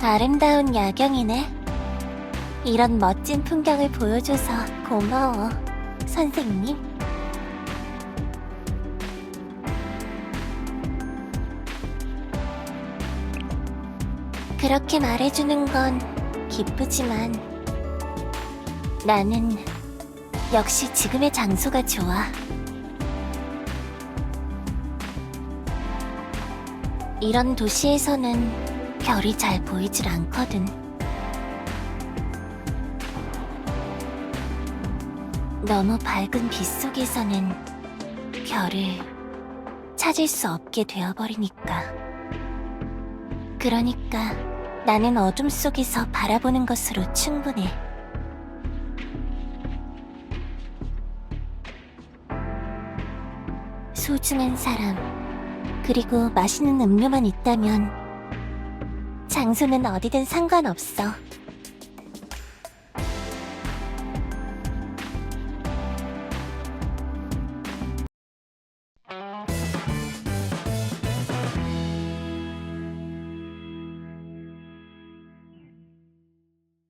아름다운 야경이네. 이런 멋진 풍경을 보여줘서 고마워, 선생님. 그렇게 말해주는 건 기쁘지만 나는 역시 지금의 장소가 좋아. 이런 도시에서는 별이 잘 보이질 않거든. 너무 밝은 빛 속에서는 별을 찾을 수 없게 되어버리니까. 그러니까 나는 어둠 속에서 바라보는 것으로 충분해. 소중한 사람, 그리고 맛있는 음료만 있다면 장소는 어디든 상관없어.